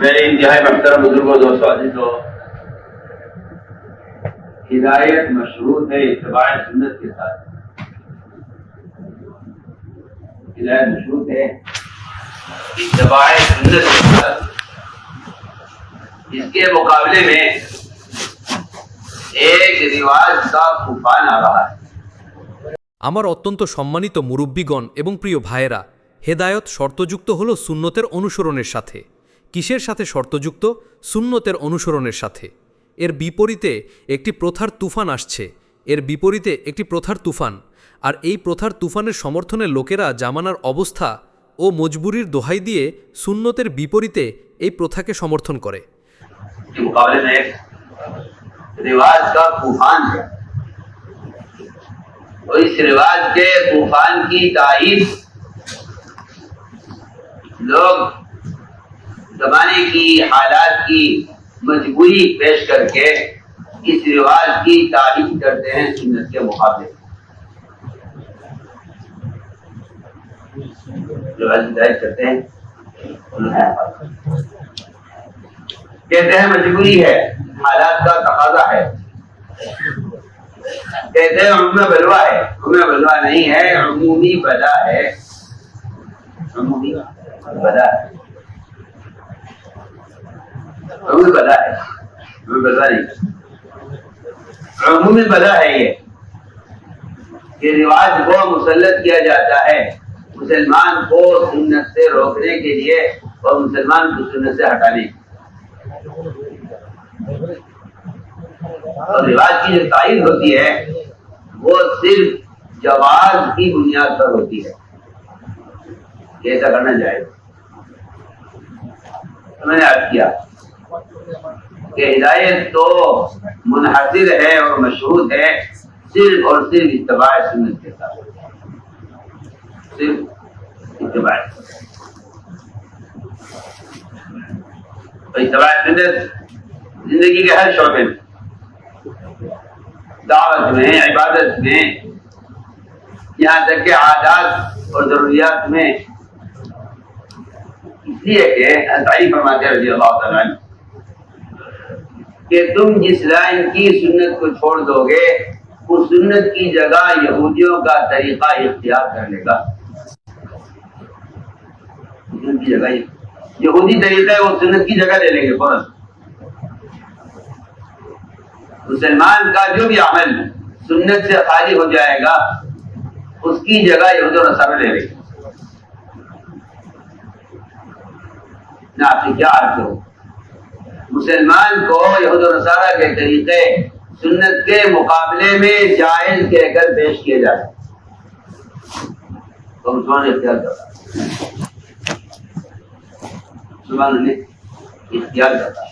मेरे इंतहाई महतरम बुजुर्गों दोस्तों अजीजों हिदायत मशरूत है इतबा सुन्नत के साथ हिदायत मशरूत है इतबा सुन्नत के साथ इसके मुकाबले में एक रिवाज का तूफान आ रहा है আমার অত্যন্ত সম্মানিত মুরব্বীগণ এবং প্রিয় ভাইয়েরা হেদায়ত শর্তযুক্ত হল সুন্নতের অনুসরণের সাথে কিসের সাথে শর্তযুক্ত? সুন্নতের অনুসরণের সাথে। এর বিপরীতে একটি প্রথার তুফান আসছে। এর বিপরীতে একটি প্রথার তুফান। আর এই প্রথার তুফানের সমর্থনে লোকেরা জামানার অবস্থা ও মজবুরির দোহাই দিয়ে সুন্নতের বিপরীতে এই প্রথাকে সমর্থন করে। के زمانے کی حالات کی مجبوری پیش کر کے اس رواج کی تعریف کرتے ہیں سنت کے مقابلے۔ کرتے ہیں۔ کہتے ہیں مجبوری ہے، حالات کا تقاضا ہے۔ کہتے ہیں ہم میں بلوا ہے ہمیں بلوا نہیں ہے، عمومی بلا ہے۔ عمومی بلا ہے۔ عمومی بلا ہے عمومی بلا نہیں عمومی بلا ہے یہ. کہ رواج کو مسلط کیا جاتا ہے. مسلمان کو سنت سے روکنے کے لیے اور مسلمان کو سنت سے ہٹانے اور رواج کی جو تعریف ہوتی ہے، وہ صرف جواز کی بنیاد پر ہوتی ہے. ایسا کرنا چاہیے۔ میں نے یاد کیا کہ ہدایت تو منحصر ہے اور مشہور ہے صرف اور صرف اتباع سنت کے ساتھ۔ صرف اتباع۔ اتباع سنت زندگی کے ہر شعبے میں، دعوت میں، عبادت میں، یہاں تک کہ عادات اور ضروریات میں۔ اس لیے کہ فرماتے رضی اللہ تعالیٰ کہ تم جس لائن کی سنت کو چھوڑ دو گے، اس سنت کی جگہ یہودیوں کا طریقہ اختیار کر لے گا۔ کی جگہ یہودی طریقہ ہے، وہ سنت کی جگہ لے لیں گے فوراً۔ مسلمان کا جو بھی عمل سنت سے خالی ہو جائے گا، اس کی جگہ یہود و نصارہ لے لیں گے۔ نہ آپ سے کیا عرض ہو؟ मुसलमान को यहूद और नसारा के तरीके सुन्नत के मुकाबले में जायज कहकर पेश किए जाते तो मुसलमान इख्तियार करता मुसलमान ने इख्तियार करता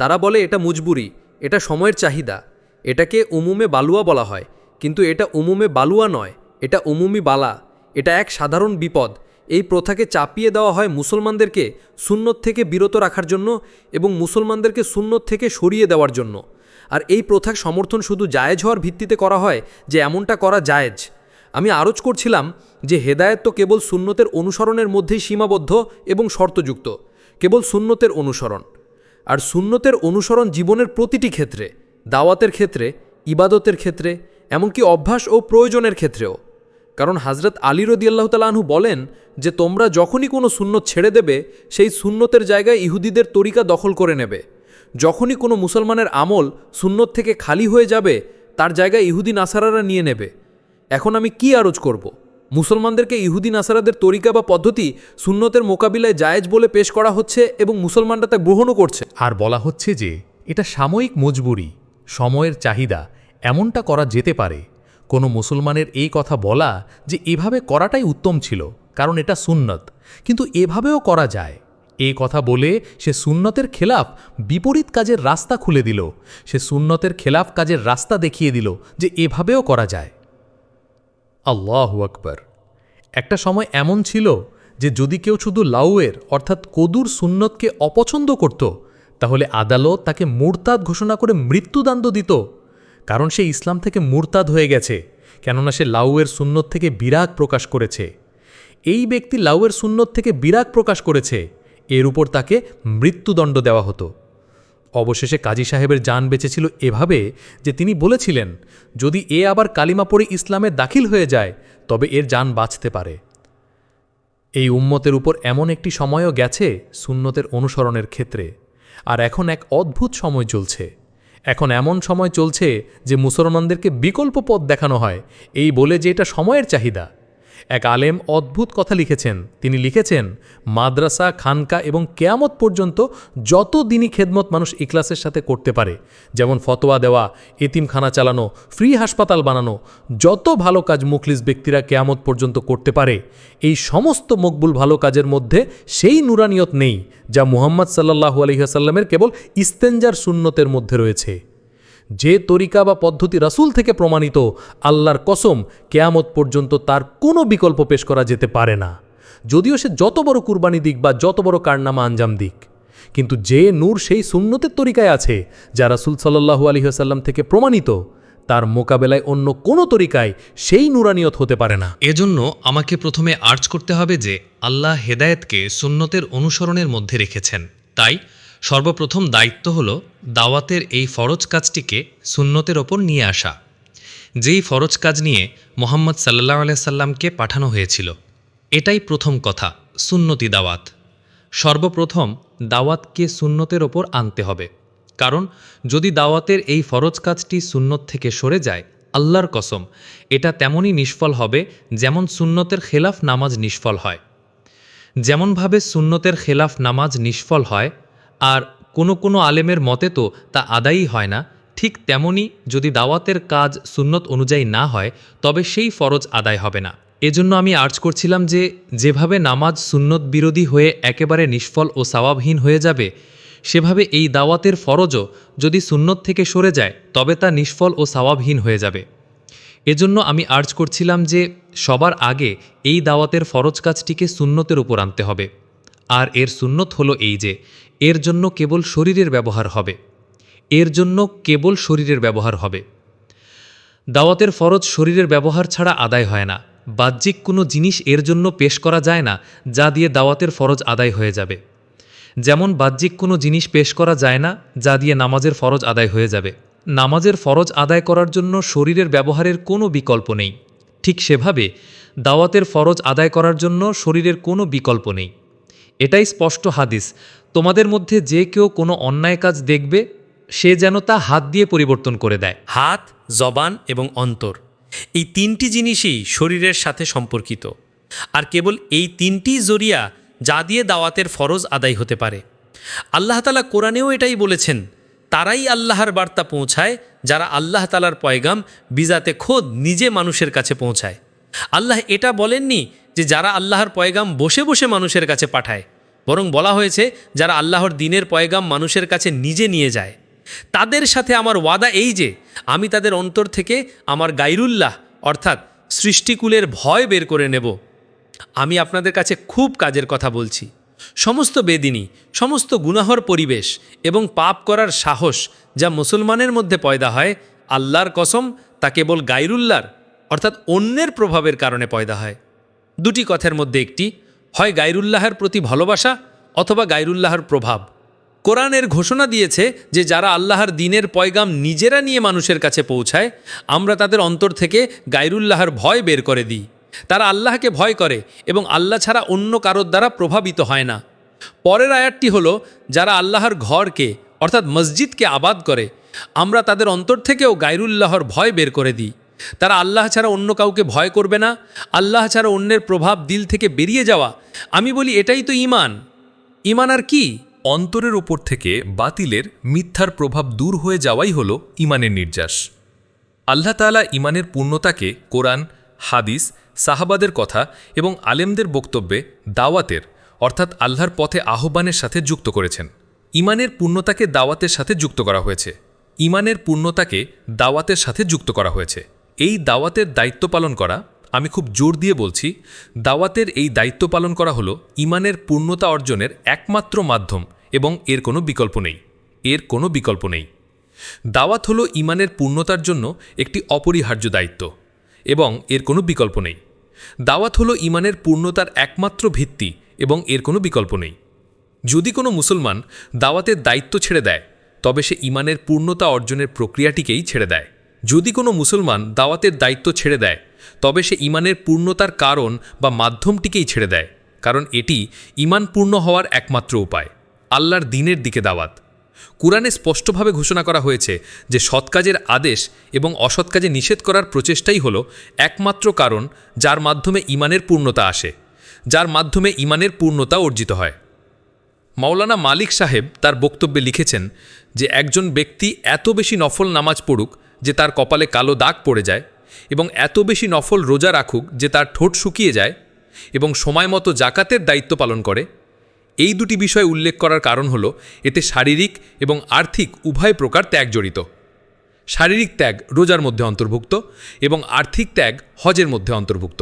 তারা বলে এটা মুজবুরি এটা সময়ের চাহিদা এটাকে উমুমে বালুয়া বলা হয় কিন্তু এটা উমুমে বালুয়া নয় এটা উমুমি বালা এটা এক সাধারণ বিপদ এই প্রথাকে চাপিয়ে দেওয়া হয় মুসলমানদেরকে সুন্নত থেকে বিরত রাখার জন্য এবং মুসলমানদেরকে সুন্নত থেকে সরিয়ে দেওয়ার জন্য। আর এই প্রথার সমর্থন শুধু জায়েজ হওয়ার ভিত্তিতে করা হয় যে এমনটা করা জায়েজ। আমি আরজ করছিলাম যে হেদায়েত তো কেবল সুন্নতের অনুসরণের মধ্যেই সীমাবদ্ধ এবং শর্তযুক্ত, কেবল সুন্নতের অনুসরণ। আর সুন্নতের অনুসরণ জীবনের প্রতিটি ক্ষেত্রে, দাওয়াতের ক্ষেত্রে, ইবাদতের ক্ষেত্রে, এমনকি অভ্যাস ও প্রয়োজনের ক্ষেত্রেও। কারণ হাজরত আলী রদি আল্লাহ তালাহু বলেন যে তোমরা যখনই কোনো সুন্নত ছেড়ে দেবে, সেই সুন্নতের জায়গায় ইহুদিদের তরিকা দখল করে নেবে। যখনই কোনো মুসলমানের আমল সুন্নত থেকে খালি হয়ে যাবে, তার জায়গায় ইহুদি নাসারারা নিয়ে নেবে। এখন আমি কি আরজ করব? মুসলমানদেরকে ইহুদি নাসারাদের তরিকা বা পদ্ধতি সুন্নতের মোকাবিলায় জায়েজ বলে পেশ করা হচ্ছে এবং মুসলমানরা তা গ্রহণও করছে। আর বলা হচ্ছে যে, এটা সাময়িক মজবুরি, সময়ের চাহিদা, এমনটা করা যেতে পারে। কোনো মুসলমানের এই কথা বলা যে এভাবে করাটাই উত্তম ছিল, কারণ এটা সুন্নত। কিন্তু এভাবেও করা যায়। এই কথা বলে সে সুন্নতের খেলাফ বিপরীত কাজের রাস্তা খুলে দিল। সে সুন্নতের খেলাফ কাজের রাস্তা দেখিয়ে দিল যে এভাবেও করা যায়। আল্লাহ আকবর। একটা সময় এমন ছিল যে যদি কেউ শুধু লাউয়ের, অর্থাৎ কদুর সুন্নতকে অপছন্দ করত, তাহলে আদালত তাকে মুরতাদ ঘোষণা করে মৃত্যুদণ্ড দিত। কারণ সে ইসলাম থেকে মুরতাদ হয়ে গেছে, কেননা সে লাউয়ের সুন্নত থেকে বিরাগ প্রকাশ করেছে। এই ব্যক্তি লাউয়ের সুন্নত থেকে বিরাগ প্রকাশ করেছে, এর উপর তাকে মৃত্যুদণ্ড দেওয়া হতো। অবশেষে কাজী সাহেবের যান বেঁচেছিল এভাবে যে তিনি বলেছিলেন, যদি এ আবার কালিমা পড়ে ইসলামে দাখিল হয়ে যায়, তবে এর যান বাঁচতে পারে। এই উম্মতের উপর এমন একটি সময়ও গেছে সুন্নতের অনুসরণের ক্ষেত্রে, আর এখন এক অদ্ভুত সময় চলছে। এখন এমন সময় চলছে যে মুসলমানদেরকে বিকল্প পথ দেখানো হয়। এই বলে যে এটা সময়ের চাহিদা। এক আলেম অদ্ভুত কথা লিখেছেন। তিনি লিখেছেন, মাদ্রাসা, খানকা এবং কেয়ামত পর্যন্ত যত দিনই খেদমত মানুষ ইখলাসের সাথে করতে পারে, যেমন ফতোয়া দেওয়া, এতিমখানা চালানো, ফ্রি হাসপাতাল বানানো, যত ভালো কাজ মুখলিস ব্যক্তিরা কেয়ামত পর্যন্ত করতে পারে, এই সমস্ত মকবুল ভালো কাজের মধ্যে সেই নুরানিয়ত নেই যা মুহাম্মদ সাল্লাহু আলহিহাসাল্লামের কেবল ইস্তেঞ্জার সুন্নতের মধ্যে রয়েছে। যে তরিকা বা পদ্ধতি রাসূল থেকে প্রমাণিত, আল্লাহর কসম কেয়ামত পর্যন্ত তার কোনো বিকল্প পেশ করা যেতে পারে না। যদিও সে যত বড় কুরবানি দিক বা যত বড় কারনামা আঞ্জাম দিক, কিন্তু যে নূর সেই সুন্নতের তরিকায় আছে, যা রাসুল রাসূল সাল্লাহু আলহিহাসাল্লাম থেকে প্রমাণিত, তার মোকাবেলায় অন্য কোনো তরিকায় সেই নুরানিয়ত হতে পারে না। এজন্য আমাকে প্রথমে আর্জ করতে হবে যে আল্লাহ হেদায়েতকে সুন্নতের অনুসরণের মধ্যে রেখেছেন। তাই সর্বপ্রথম দায়িত্ব হল দাওয়াতের এই ফরজ কাজটিকে সুন্নতের ওপর নিয়ে আসা। যেই ফরজ কাজ নিয়ে মোহাম্মদ সাল্লাহ সাল্লামকে পাঠানো হয়েছিল, এটাই প্রথম কথা, সুন্নতি দাওয়াত। সর্বপ্রথম দাওয়াতকে সুন্নতের ওপর আনতে হবে, কারণ যদি দাওয়াতের এই ফরজ কাজটি সুন্নত থেকে সরে যায়, আল্লাহর কসম, এটা তেমনই নিষ্ফল হবে যেমন সুন্নতের খেলাফ নামাজ নিষ্ফল হয়। যেমনভাবে সুন্নতের খেলাফ নামাজ নিষ্ফল হয় আর কোনো কোনো আলেমের মতে তো তা আদায়ই হয় না। ঠিক তেমনি যদি দাওয়াতের কাজ সুন্নত অনুযায়ী না হয়, তবে সেই ফরজ আদায় হবে না। এজন্য আমি আর্জ করছিলাম যে, যেভাবে নামাজ সুন্নত বিরোধী হয়ে একেবারে নিষ্ফল ও সওয়াবহীন হয়ে যাবে, সেভাবে এই দাওয়াতের ফরজও যদি সুন্নত থেকে সরে যায়, তবে তা নিষ্ফল ও সওয়াবহীন হয়ে যাবে। এজন্য আমি আর্জ করছিলাম যে, সবার আগে এই দাওয়াতের ফরজ কাজটিকে সুন্নতের উপর আনতে হবে। আর এর সুন্নত হলো এই যে এর জন্য কেবল শরীরের ব্যবহার হবে। এর জন্য কেবল শরীরের ব্যবহার হবে। দাওয়াতের ফরজ শরীরের ব্যবহার ছাড়া আদায় হয় না। বাহ্যিক কোনো জিনিস এর জন্য পেশ করা যায় না, যা দিয়ে দাওয়াতের ফরজ আদায় হয়ে যাবে। যেমন বাহ্যিক কোনো জিনিস পেশ করা যায় না, যা দিয়ে নামাজের ফরজ আদায় হয়ে যাবে। নামাজের ফরজ আদায় করার জন্য শরীরের ব্যবহারের কোনো বিকল্প নেই। ঠিক সেভাবে দাওয়াতের ফরজ আদায় করার জন্য শরীরের কোনো বিকল্প নেই। এটাই স্পষ্ট হাদিস। তোমাদের মধ্যে যে কেউ কোনো অন্যায় কাজ দেখবে, সে যেন তা হাত দিয়ে পরিবর্তন করে দেয়। হাত, জবান এবং অন্তর, এই তিনটি জিনিসই শরীরের সাথে সম্পর্কিত। আর কেবল এই তিনটি জরিয়া যা দিয়ে দাওয়াতের ফরজ আদায় হতে পারে। আল্লাহ তালা কোরআনেও এটাই বলেছেন, তারাই আল্লাহর বার্তা পৌঁছায়, যারা আল্লাহ তালার পয়গাম বিজাতে খোদ নিজে মানুষের কাছে পৌঁছায়। আল্লাহ এটা বলেননি যে যারা আল্লাহর পয়গাম বসে বসে মানুষের কাছে পাঠায়। বরং বলা হয়েছে, যারা আল্লাহর দিনের পয়গাম মানুষের কাছে নিজে নিয়ে যায়, তাদের সাথে আমার ওয়াদা এই যে, আমি তাদের অন্তর থেকে আমার গাইরুল্লাহ, অর্থাৎ সৃষ্টিকুলের ভয় বের করে নেব। আমি আপনাদের কাছে খুব কাজের কথা বলছি। সমস্ত বেদিনী, সমস্ত গুনাহর পরিবেশ এবং পাপ করার সাহস যা মুসলমানের মধ্যে পয়দা হয়, আল্লাহর কসম, তা কেবল গাইরুল্লাহর, অর্থাৎ অন্যের প্রভাবের কারণে পয়দা হয়। দুটি কথার মধ্যে একটি হয় গাইরুল্লাহর প্রতি ভালোবাসা অথবা গাইরুল্লাহর প্রভাব। কোরআনের ঘোষণা দিয়েছে যে যারা আল্লাহর দিনের পয়গাম নিজেরা নিয়ে মানুষের কাছে পৌঁছায়, আমরা তাদের অন্তর থেকে গাইরুল্লাহর ভয় বের করে দিই। তারা আল্লাহকে ভয় করে এবং আল্লাহ ছাড়া অন্য কারোর দ্বারা প্রভাবিত হয় না। পরের আয়াতটি হল, যারা আল্লাহর ঘরকে, অর্থাৎ মসজিদকে আবাদ করে, আমরা তাদের অন্তর থেকেও গাইরুল্লাহর ভয় বের করে দিই। তারা আল্লাহ ছাড়া অন্য কাউকে ভয় করবে না, আল্লাহ ছাড়া অন্যের প্রভাব দিল থেকে বেরিয়ে যাওয়া। আমি বলি, এটাই তো ইমান ইমান আর কি? অন্তরের ওপর থেকে বাতিলের মিথ্যার প্রভাব দূর হয়ে যাওয়াই হল ইমানের নির্যাস। আল্লাহ তাআলা ইমানের পূর্ণতাকে কোরআন, হাদিস, সাহাবাদের কথা এবং আলেমদের বক্তব্যে দাওয়াতের, অর্থাৎ আল্লাহর পথে আহ্বানের সাথে যুক্ত করেছেন। ইমানের পূর্ণতাকে দাওয়াতের সাথে যুক্ত করা হয়েছে। ইমানের পূর্ণতাকে দাওয়াতের সাথে যুক্ত করা হয়েছে। এই দাওয়াতের দায়িত্ব পালন করা, আমি খুব জোর দিয়ে বলছি, দাওয়াতের এই দায়িত্ব পালন করা হলো ইমানের পূর্ণতা অর্জনের একমাত্র মাধ্যম এবং এর কোনো বিকল্প নেই। এর কোনো বিকল্প নেই। দাওয়াত হলো ইমানের পূর্ণতার জন্য একটি অপরিহার্য দায়িত্ব এবং এর কোনো বিকল্প নেই। দাওয়াত হলো ইমানের পূর্ণতার একমাত্র ভিত্তি এবং এর কোনো বিকল্প নেই। যদি কোনো মুসলমান দাওয়াতের দায়িত্ব ছেড়ে দেয়, তবে সে ইমানের পূর্ণতা অর্জনের প্রক্রিয়াটিকেই ছেড়ে দেয়। যদি কোনো মুসলমান দাওয়াতের দায়িত্ব ছেড়ে দেয়, তবে সে ইমানের পূর্ণতার কারণ বা মাধ্যমটিকেই ছেড়ে দেয়, কারণ এটি ইমান পূর্ণ হওয়ার একমাত্র উপায়, আল্লাহর দিনের দিকে দাওয়াত। কুরআনে স্পষ্টভাবে ঘোষণা করা হয়েছে যে সৎ কাজের আদেশ এবং অসৎ কাজে নিষেধ করার প্রচেষ্টাই হল একমাত্র কারণ যার মাধ্যমে ইমানের পূর্ণতা আসে, যার মাধ্যমে ইমানের পূর্ণতা অর্জিত হয়। মাওলানা মালিক সাহেব তার বক্তব্যে লিখেছেন যে, একজন ব্যক্তি এত বেশি নফল নামাজ পড়ুক যে তার কপালে কালো দাগ পড়ে যায় এবং এত বেশি নফল রোজা রাখুক যে তার ঠোঁট শুকিয়ে যায় এবং সময় মতো জাকাতের দায়িত্ব পালন করে, এই দুটি বিষয় উল্লেখ করার কারণ হল, এতে শারীরিক এবং আর্থিক উভয় প্রকার ত্যাগ জড়িত। শারীরিক ত্যাগ রোজার মধ্যে অন্তর্ভুক্ত এবং আর্থিক ত্যাগ হজের মধ্যে অন্তর্ভুক্ত।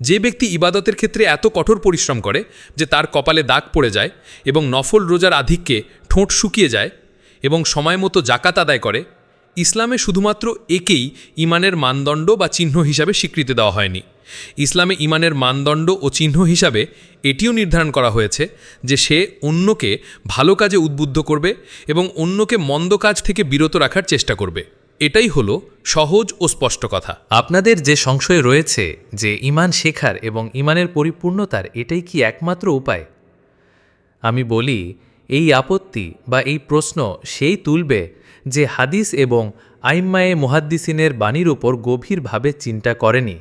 যে ব্যক্তি ইবাদতের ক্ষেত্রে এত কঠোর পরিশ্রম করে যে তার কপালে দাগ পড়ে যায় এবং নফল রোজার আধিক্যে ঠোঁট শুকিয়ে যায় এবং সময় মতো জাকাত আদায় করে ইসলামে শুধুমাত্র একেই ইমানের মানদণ্ড বা চিহ্ন হিসাবে স্বীকৃতি দেওয়া হয়নি। ইসলামে ইমানের মানদণ্ড ও চিহ্ন হিসাবে এটিও নির্ধারণ করা হয়েছে যে সে অন্যকে ভালো কাজে উদ্বুদ্ধ করবে এবং অন্যকে মন্দ কাজ থেকে বিরত রাখার চেষ্টা করবে। এটাই হলো সহজ ও স্পষ্ট কথা। আপনাদের যে সংশয় রয়েছে যে ইমান শেখার এবং ইমানের পরিপূর্ণতার এটাই কি একমাত্র উপায়? আমি বলি, এই আপত্তি বা এই প্রশ্ন সেই তুলবে যে হাদিস এবং আইম্মায়ে মুহাদ্দিসিনের বাণীর উপর গভীরভাবে চিন্তা করেনি।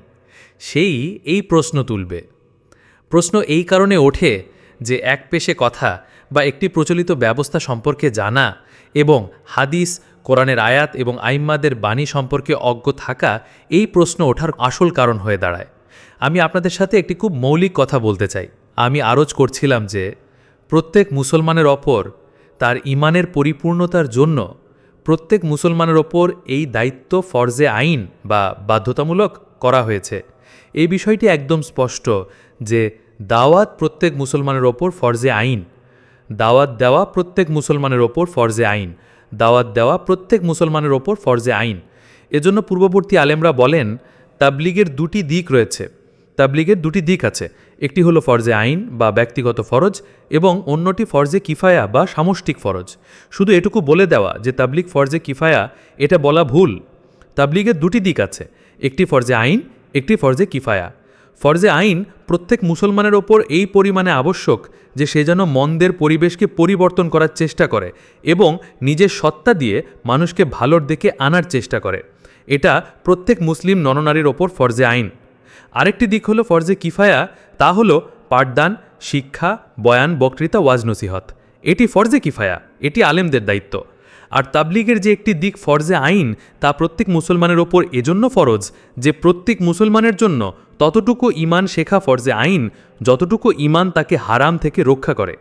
সেই এই প্রশ্ন তুলবে। প্রশ্ন এই কারণে ওঠে যে এক পেশে কথা বা একটি প্রচলিত ব্যবস্থা সম্পর্কে জানা এবং হাদিস, কোরআনের আয়াত এবং আইম্মাদের বাণী সম্পর্কে অজ্ঞ থাকা এই প্রশ্ন ওঠার আসল কারণ হয়ে দাঁড়ায়। আমি আপনাদের সাথে একটি খুব মৌলিক কথা বলতে চাই। আমি আরজ করছিলাম যে প্রত্যেক মুসলমানের অপর তার ইমানের পরিপূর্ণতার জন্য প্রত্যেক মুসলমানের ওপর এই দায়িত্ব ফরজে আইন বা বাধ্যতামূলক করা হয়েছে। এই বিষয়টি একদম স্পষ্ট যে দাওয়াত প্রত্যেক মুসলমানের ওপর ফরজে আইন। দাওয়াত দেওয়া প্রত্যেক মুসলমানের ওপর ফরজে আইন। দাওয়াত দেওয়া প্রত্যেক মুসলমানের ওপর ফরজে আইন। এজন্য পূর্ববর্তী আলেমরা বলেন, তাবলিগের দুটি দিক রয়েছে। তাবলিগের দুটি দিক আছে। একটি হলো ফরজে আইন বা ব্যক্তিগত ফরজ এবং অন্যটি ফরজে কিফায়া বা সামষ্টিক ফরজ। শুধু এটুকু বলে দেওয়া যে তাবলিক ফরজে কিফায়া, এটা বলা ভুল। তাবলিগের দুটি দিক আছে, একটি ফরজে আইন, একটি ফরজে কিফায়া। ফরজে আইন প্রত্যেক মুসলমানের ওপর এই পরিমাণে আবশ্যক যে সে যেন মন্দের পরিবেশকে পরিবর্তন করার চেষ্টা করে এবং নিজের সত্তা দিয়ে মানুষকে ভালোর দিকে আনার চেষ্টা করে। এটা প্রত্যেক মুসলিম নরনারীর ওপর ফরজে আইন। আরেকটি দিক হলো ফরজে কিফায়া, তা হলো পাঠদান, শিক্ষা, বয়ান, বক্তৃতা ওয়াজ নসিহত এটি ফরজে কিফায়া, এটি আলেমদের দায়িত্ব। আর তাবলিগের যে একটি দিক ফরজে আইন, তা প্রত্যেক মুসলমানের ওপর এজন্য ফরজ যে প্রত্যেক মুসলমানের জন্য ততটুকু ইমান শেখা ফরজে আইন, যতটুকু ইমান তাকে হারাম থেকে রক্ষা করে।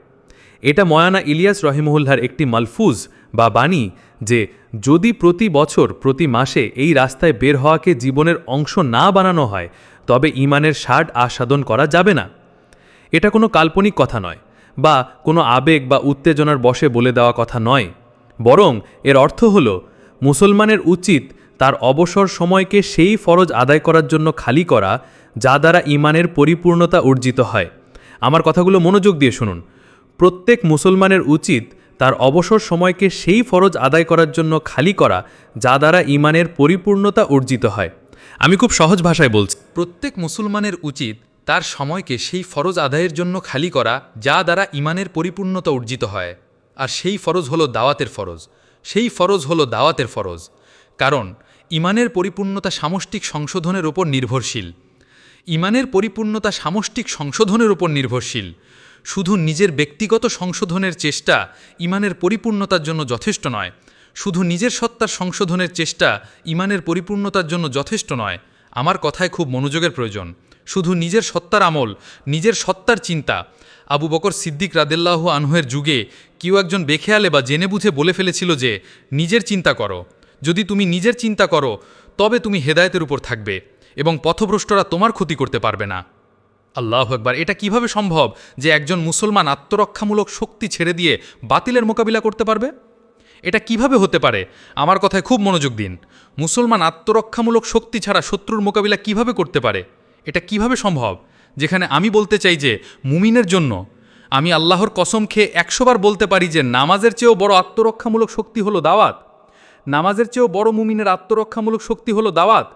এটা ময়ানা ইলিয়াস রহিমহুল্লার একটি মালফুজ বা বাণী যে, যদি প্রতি বছর, প্রতি মাসে এই রাস্তায় বের হওয়াকে জীবনের অংশ না বানানো হয়, তবে ইমানের ষাট আস্বাদন করা যাবে না। এটা কোনো কাল্পনিক কথা নয়, বা কোনো আবেগ বা উত্তেজনার বশে বলে দেওয়া কথা নয়। বরং এর অর্থ হল, মুসলমানের উচিত তার অবসর সময়কে সেই ফরজ আদায় করার জন্য খালি করা, যা দ্বারা ইমানের পরিপূর্ণতা অর্জিত হয়। আমার কথাগুলো মনোযোগ দিয়ে শুনুন। প্রত্যেক মুসলমানের উচিত তার অবসর সময়কে সেই ফরজ আদায় করার জন্য খালি করা যা দ্বারা ইমানের পরিপূর্ণতা অর্জিত হয়। আমি খুব সহজ ভাষায় বলছি। প্রত্যেক মুসলমানের উচিত তার সময়কে সেই ফরজ আদায়ের জন্য খালি করা যা দ্বারা ইমানের পরিপূর্ণতা অর্জিত হয়। আর সেই ফরজ হলো দাওয়াতের ফরজ। সেই ফরজ হলো দাওয়াতের ফরজ। কারণ ইমানের পরিপূর্ণতা সামষ্টিক সংশোধনের উপর নির্ভরশীল। ইমানের পরিপূর্ণতা সামষ্টিক সংশোধনের উপর নির্ভরশীল। শুধু নিজের ব্যক্তিগত সংশোধনের চেষ্টা ইমানের পরিপূর্ণতার জন্য যথেষ্ট নয়। শুধু নিজের সত্তার সংশোধনের চেষ্টা ইমানের পরিপূর্ণতার জন্য যথেষ্ট নয়। আমার কথায় খুব মনোযোগের প্রয়োজন। শুধু নিজের সত্তার আমল, নিজের সত্তার চিন্তা। আবু বকর সিদ্দিক রাদেল্লাহ আনহের যুগে কেউ একজন বেখেয়ালে বা জেনে বুঝে বলে ফেলেছিল যে, নিজের চিন্তা করো। যদি তুমি নিজের চিন্তা করো, তবে তুমি হেদায়তের উপর থাকবে এবং পথভ্রষ্টরা তোমার ক্ষতি করতে পারবে না। আল্লাহ একবার এটা কীভাবে সম্ভব যে একজন মুসলমান আত্মরক্ষামূলক শক্তি ছেড়ে দিয়ে বাতিলের মোকাবিলা করতে পারবে? এটা কীভাবে হতে পারে? আমার কথায় খুব মনোযোগ দিন। মুসলমান আত্মরক্ষামূলক শক্তি ছাড়া শত্রুর মোকাবিলা কীভাবে করতে পারে? এটা কীভাবে সম্ভব? যেখানে আমি বলতে চাই যে, মুমিনের জন্য। আমি আল্লাহর কসম খেয়ে একশোবার বলতে পারি যে, নামাজের চেয়েও বড় আত্মরক্ষামূলক শক্তি হলো দাওয়াত। নামাজের চেয়েও বড় মুমিনের আত্মরক্ষামূলক শক্তি হলো দাওয়াত।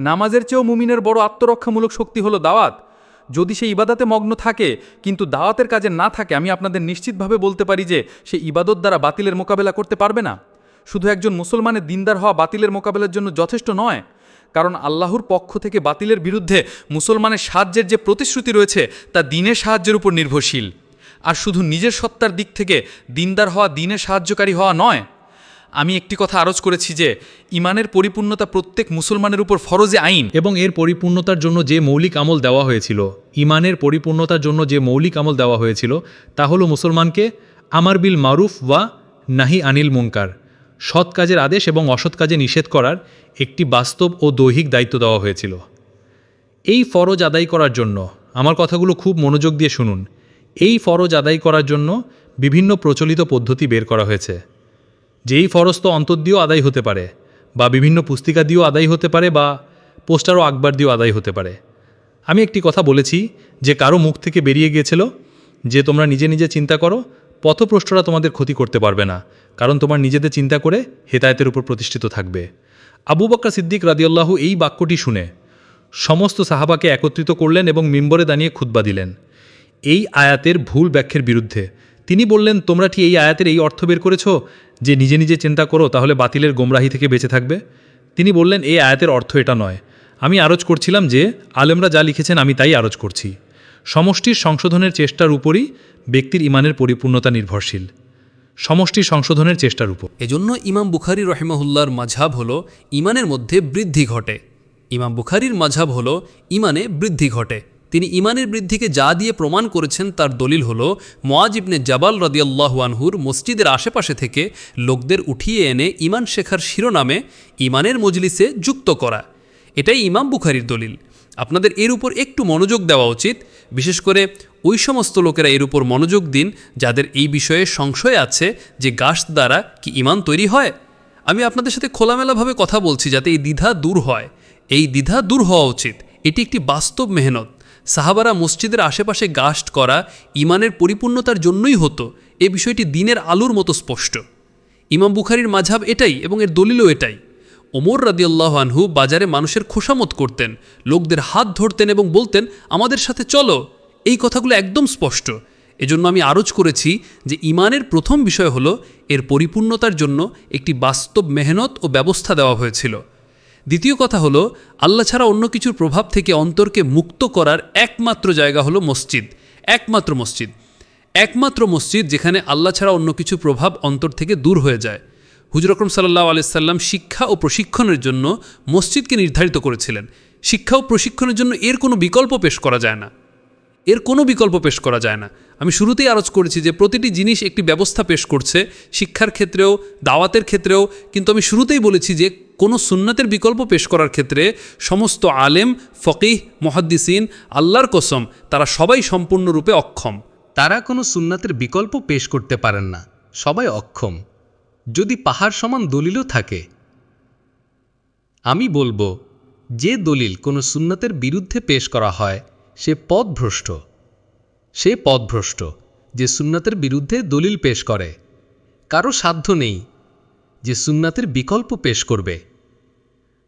নামাজের চেয়েও মুমিনের বড় আত্মরক্ষামূলক শক্তি হলো দাওয়াত। যদি সে ইবাদাতে মগ্ন থাকে, কিন্তু দাওয়াতের কাজে না থাকে, আমি আপনাদের নিশ্চিতভাবে বলতে পারি যে, সে ইবাদত দ্বারা বাতিলের মোকাবেলা করতে পারবে না। শুধু একজন মুসলমানের দিনদার হওয়া বাতিলের মোকাবেলার জন্য যথেষ্ট নয়, কারণ আল্লাহর পক্ষ থেকে বাতিলের বিরুদ্ধে মুসলমানের সাহায্যের যে প্রতিশ্রুতি রয়েছে, তা দিনের সাহায্যের উপর নির্ভরশীল। আর শুধু নিজের সত্তার দিক থেকে দিনদার হওয়া দিনে সাহায্যকারী হওয়া নয় আমি একটি কথা আরজ করেছি যে, ইমানের পরিপূর্ণতা প্রত্যেক মুসলমানের উপর ফরজে আইন। এবং এর পরিপূর্ণতার জন্য যে মৌলিক আমল দেওয়া হয়েছিল, ইমানের পরিপূর্ণতার জন্য যে মৌলিক আমল দেওয়া হয়েছিল, তা হলো মুসলমানকে আমার বিল মারুফ ওয়া নাহি আনিল মুনকার, সৎ কাজের আদেশ এবং অসৎ কাজে নিষেধ করার একটি বাস্তব ও দৈহিক দায়িত্ব দেওয়া হয়েছিল। এই ফরজ আদায় করার জন্য, আমার কথাগুলো খুব মনোযোগ দিয়ে শুনুন, এই ফরজ আদায় করার জন্য বিভিন্ন প্রচলিত পদ্ধতি বের করা হয়েছে। যেই ফরজ তো অন্তর দিয়েও আদায় হতে পারে, বা বিভিন্ন পুস্তিকা দিয়েও আদায় হতে পারে, বা পোস্টার ও আকবার দিয়েও আদায় হতে পারে। আমি একটি কথা বলেছি যে কারও মুখ থেকে বেরিয়ে গিয়েছিল, যে তোমরা নিজে নিজে চিন্তা করো পথপ্রষ্টরা তোমাদের ক্ষতি করতে পারবে না, কারণ তোমার নিজেদের চিন্তা করে হেতায়তের উপর প্রতিষ্ঠিত থাকবে। আবু বক্কা সিদ্দিক রাদিয়াল্লাহু এই বাক্যটি শুনে সমস্ত সাহাবাকে একত্রিত করলেন এবং মিম্বরে দাঁড়িয়ে খুতবা দিলেন। এই আয়াতের ভুল ব্যাখ্যের বিরুদ্ধে তিনি বললেন, তোমরা কি এই আয়াতের এই অর্থ বের করেছ যে নিজে নিজে চিন্তা করো, তাহলে বাতিলের গোমরাহি থেকে বেঁচে থাকবে? তিনি বললেন, এই আয়াতের অর্থ এটা নয়। আমি আরজ করছিলাম যে, আলেমরা যা লিখেছেন আমি তাই আরজ করছি। সমষ্টির সংশোধনের চেষ্টার উপরই ব্যক্তির ইমানের পরিপূর্ণতা নির্ভরশীল। সমষ্টির সংশোধনের চেষ্টার উপর। এজন্য ইমাম বুখারি রহিমাহুল্লার মাঝাব হলো, ইমানের মধ্যে বৃদ্ধি ঘটে। ইমাম বুখারির মাঝাব হলো, ইমানে বৃদ্ধি ঘটে। তিনি ইমানের বৃদ্ধিকে যা দিয়ে প্রমাণ করেছেন তার দলিল হল মোয়াজ ইবনে জাবাল রদিয়াল্লাহু আনহুর মসজিদের আশেপাশে থেকে লোকদের উঠিয়ে এনে ইমান শেখার শিরোনামে ইমানের মজলিসে যুক্ত করা। এটাই ইমাম বুখারির দলিল। আপনাদের এর উপর একটু মনোযোগ দেওয়া উচিত। বিশেষ করে ওই সমস্ত লোকেরা এর উপর মনোযোগ দিন যাদের এই বিষয়ে সংশয় আছে যে গাছ দ্বারা কি ইমান তৈরি হয়। আমি আপনাদের সাথে খোলামেলাভাবে কথা বলছি যাতে এই দ্বিধা দূর হয়। এই দ্বিধা দূর হওয়া উচিত। এটি একটি বাস্তব মেহনত। সাহাবারা মসজিদের আশেপাশে গাস্ট করা ইমানের পরিপূর্ণতার জন্যই হতো। এ বিষয়টি দিনের আলোর মতো স্পষ্ট। ইমাম বুখারির মাঝাব এটাই এবং এর দলিলও এটাই। ওমর রাদিয়াল্লাহ আনহু বাজারে মানুষের খোসামত করতেন, লোকদের হাত ধরতেন এবং বলতেন, আমাদের সাথে চলো। এই কথাগুলো একদম স্পষ্ট। এজন্য আমি আরজ করেছি যে ইমানের প্রথম বিষয় হলো, এর পরিপূর্ণতার জন্য একটি বাস্তব মেহনত ও ব্যবস্থা দেওয়া হয়েছিল। দ্বিতীয় কথা হলো, আল্লাহ ছাড়া অন্য কিছুর প্রভাব থেকে অন্তরকে মুক্ত করার একমাত্র জায়গা হলো মসজিদ, একমাত্র মসজিদ। একমাত্র মসজিদ যেখানে আল্লাহ ছাড়া অন্য কিছু প্রভাব অন্তর থেকে দূর হয়ে যায়। হুজুর আকরম সাল্লাহ আলাইসাল্লাম শিক্ষা ও প্রশিক্ষণের জন্য মসজিদকে নির্ধারিত করেছিলেন। শিক্ষা ও প্রশিক্ষণের জন্য এর কোনো বিকল্প পেশ করা যায় না। এর কোনো বিকল্প পেশ করা যায় না। আমি শুরুতেই আরজ করেছি যে প্রতিটি জিনিস একটি ব্যবস্থা পেশ করছে শিক্ষার ক্ষেত্রেও, দাওয়াতের ক্ষেত্রেও, কিন্তু আমি শুরুতেই বলেছি যে কোনো সুন্নাতের বিকল্প পেশ করার ক্ষেত্রে সমস্ত আলেম, ফকিহ, মহাদ্দিসিন, আল্লাহর কসম, তারা সবাই সম্পূর্ণরূপে অক্ষম। তারা কোনো সুন্নাতের বিকল্প পেশ করতে পারেন না, সবাই অক্ষম। যদি পাহাড় সমান দলিলও থাকে, আমি বলব, যে দলিল কোনো সুন্নাতের বিরুদ্ধে পেশ করা হয়, সে পদভ্রষ্ট সে পদভ্রষ্ট যে সুন্নাতের বিরুদ্ধে দলিল পেশ করে। কারও সাধ্য নেই যে সুন্নাতের বিকল্প পেশ করবে।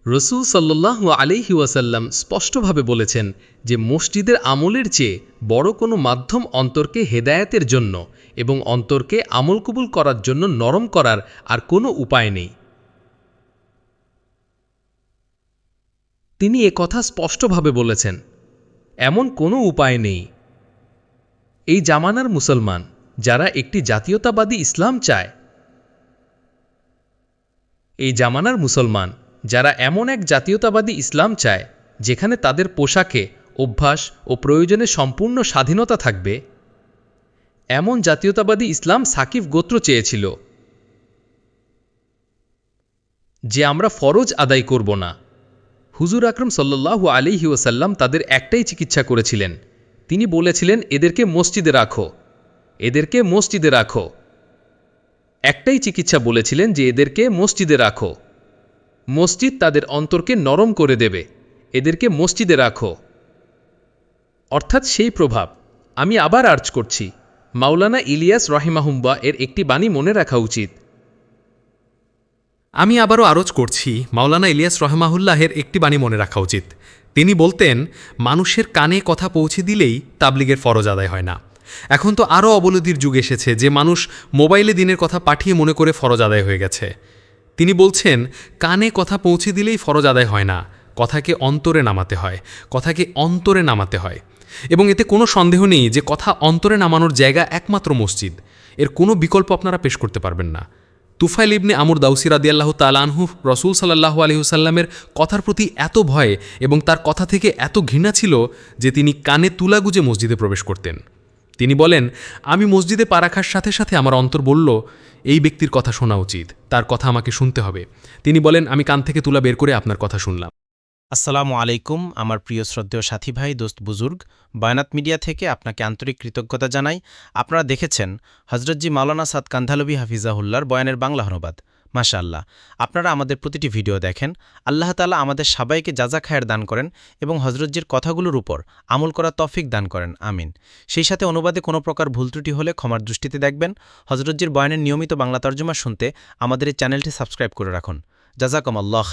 রসুল সাল্লাহ আলিহি ওয়াসাল্লাম স্পষ্টভাবে বলেছেন যে মসজিদের আমলের চেয়ে বড় কোনো মাধ্যম অন্তরকে হেদায়েতের জন্য এবং অন্তরকে আমল কবুল করার জন্য নরম করার আর কোনো উপায় নেই। তিনি এ কথা স্পষ্টভাবে বলেছেন, এমন কোনো উপায় নেই। এই জামানার মুসলমান যারা একটি জাতীয়তাবাদী ইসলাম চায় এই জামানার মুসলমান, যারা এমন এক জাতীয়তাবাদী ইসলাম চায়, যেখানে তাদের পোশাকে, অভ্যাস ও প্রয়োজনে সম্পূর্ণ স্বাধীনতা থাকবে, এমন জাতীয়তাবাদী ইসলাম সাকিব গোত্র চেয়েছিল। যে আমরা ফরজ আদায় করব না। হুজুর আকরম সাল্লাহ আলিহি ওসাল্লাম তাদের একটাই চিকিৎসা করেছিলেন। তিনি বলেছিলেন, এদেরকে মসজিদে রাখো। এদেরকে মসজিদে রাখো। একটাই চিকিৎসা বলেছিলেন যে এদেরকে মসজিদে রাখো। মসজিদ তাদের অন্তরকে নরম করে দেবে। এদেরকে মসজিদে রাখো। অর্থাৎ সেই প্রভাব। আমি আবার আর্জ করছি, মাওলানা ইলিয়াস রহিমাহুম্বা এর একটি বাণী মনে রাখা উচিত। আমি আবারও আরজ করছি, মাওলানা ইলিয়াস রহমাহুল্লাহের একটি বাণী মনে রাখা উচিত। তিনি বলতেন, মানুষের কানে কথা পৌঁছে দিলেই তাবলিগের ফরজ আদায় হয় না। এখন তো আরও অবনতির যুগ এসেছে, যে মানুষ মোবাইলে দিনের কথা পাঠিয়ে মনে করে ফরজ আদায় হয়ে গেছে। তিনি বলছেন, কানে কথা পৌঁছে দিলেই ফরজ আদায় হয় না, কথাকে অন্তরে নামাতে হয়, কথাকে অন্তরে নামাতে হয়। এবং এতে কোনো সন্দেহ নেই যে কথা অন্তরে নামানোর জায়গা একমাত্র মসজিদ, এর কোনো বিকল্প আপনারা পেশ করতে পারবেন না। তুফাইল ইবনে আমর দাউসি রাদিয়াল্লাহ তালানহু রসুল সাল্লাহ আলহিহসাল্লামের কথার প্রতি এত ভয় এবং তার কথা থেকে এত ঘৃণা ছিল যে তিনি কানে তুলা গুজে মসজিদে প্রবেশ করতেন। তিনি বলেন, আমি মসজিদে পা রাখার সাথে সাথে আমার অন্তর বলল, এই ব্যক্তির কথা শোনা উচিত, তার কথা আমাকে শুনতে হবে। তিনি বলেন, আমি কান থেকে তুলা বের করে আপনার কথা শুনলাম। আসসালামু আলাইকুম, আমার প্রিয় শ্রদ্ধেয় সাথী ভাই, দোস্ত বুজুর্গ, বয়ানাত মিডিয়া থেকে আপনাকে আন্তরিক কৃতজ্ঞতা জানাই। আপনারা দেখেছেন হজরতজি মাওলানা সাদ কান্ধালবি হাফিজাহুল্লার বয়ানের বাংলা অনুবাদ। মাশাআল্লাহ। আপনারা আমাদের প্রতিটি ভিডিও দেখেন, আল্লাহ তালা আমাদের সবাইকে যাজা খায়ের দান করেন এবং হজরতজির কথাগুলোর উপর আমল করা তফিক দান করেন, আমিন। সেই সাথে অনুবাদে কোনো প্রকার ভুল ত্রুটি হলে ক্ষমার দৃষ্টিতে দেখবেন হজরতজির বয়ানের নিয়মিত বাংলা তর্জমা শুনতে আমাদের এই চ্যানেলটি সাবস্ক্রাইব করে রাখুন। জাজাকম আল্লাহ